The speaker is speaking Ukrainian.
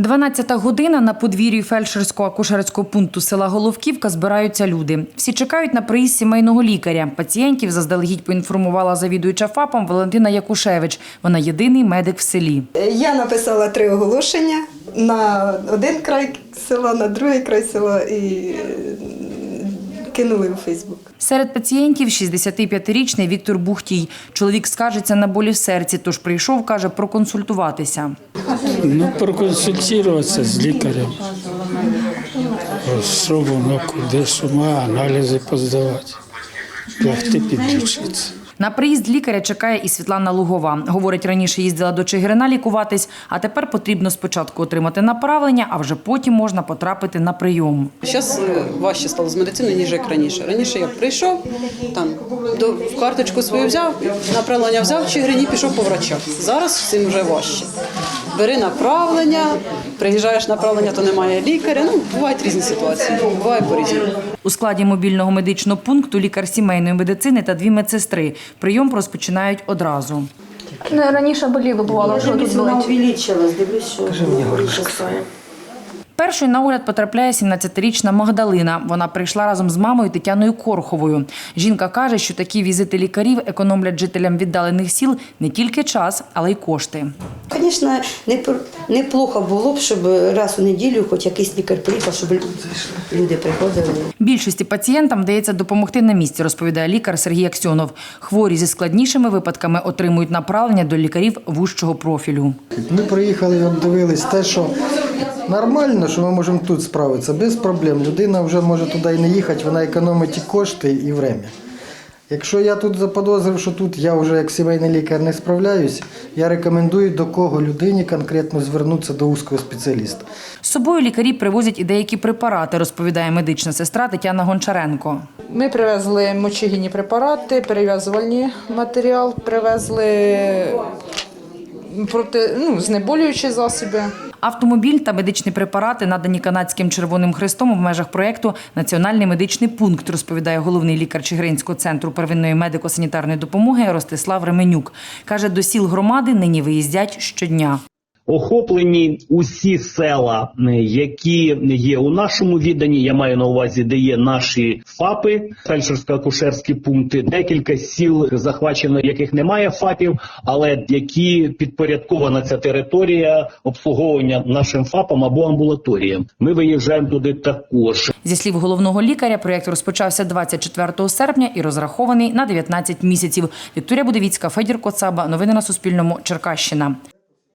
12 година на подвір'ї фельдшерсько-акушерського пункту села Головківка збираються люди. Всі чекають на приїзд сімейного лікаря. Пацієнтів заздалегідь поінформувала завідуюча ФАПом Валентина Якушевич. Вона єдиний медик в селі. Я написала три оголошення на один край села, на другий край села і е, кинули у Фейсбук. Серед пацієнтів 65-річний Віктор Бухтій. Чоловік скаржиться на болі в серці, тож прийшов, каже, проконсультуватися. Ну, проконсультуватися з лікарем. Що воно, куди, сума, аналізи поздавати. Лягти підключитися. На приїзд лікаря чекає і Світлана Лугова. Говорить, раніше їздила до Чигирина лікуватись, а тепер потрібно спочатку отримати направлення, а вже потім можна потрапити на прийом. Зараз важче стало з медициною, ніж як раніше. Раніше я прийшов, там до карточку свою взяв, направлення взяв в Чигирині, пішов по врачах. Зараз всім вже важче. Бери направлення, приїжджаєш направлення, то немає лікаря. Ну, бувають різні ситуації, буває по-різному. У складі мобільного медичного пункту лікар сімейної медицини та дві медсестри. Прийом розпочинають одразу. Ну, раніше боліло, бувало, що тут Вона увеличилась, дивлюсь, що. Першою на огляд потрапляє 17-річна Магдалина. Вона прийшла разом з мамою Тетяною Корховою. Жінка каже, що такі візити лікарів економлять жителям віддалених сіл не тільки час, але й кошти. Звісно, неплохо було б, щоб раз у неділю хоч якийсь лікар приїхав, щоб люди приходили. Більшості пацієнтам вдається допомогти на місці, розповідає лікар Сергій Аксьонов. Хворі зі складнішими випадками отримують направлення до лікарів вужчого профілю. Ми приїхали і обдивились те, що нормально, що ми можемо тут справитися, без проблем. Людина вже може туди і не їхати, вона економить і кошти, і время. Якщо я тут заподозрив, що тут я вже як сімейний лікар не справляюсь, я рекомендую до кого людині конкретно звернутися до узкого спеціаліста. З собою лікарі привозять і деякі препарати, розповідає медична сестра Тетяна Гончаренко. Ми привезли мочегінні препарати, перев'язувальний матеріал, привезли проти, ну, знеболюючі засоби. Автомобіль та медичні препарати надані канадським Червоним Хрестом в межах проєкту Національний медичний пункт, розповідає головний лікар Чигиринського центру первинної медико-санітарної допомоги Ростислав Ременюк. Каже, до сіл громади нині виїздять щодня. Охоплені усі села, е, які є у нашому відданні. Я маю на увазі, де є наші ФАПи, фельдшерсько-акушерські пункти. Декілька сіл захвачено, яких немає ФАПів, але які підпорядкована ця територія обслуговування нашим ФАПам або амбулаторіям. Ми виїжджаємо туди також. Зі слів головного лікаря, проєкт розпочався 24 серпня і розрахований на 19 місяців. Вікторія Будовіцька, Федір Коцаба. Новини на Суспільному. Черкащина.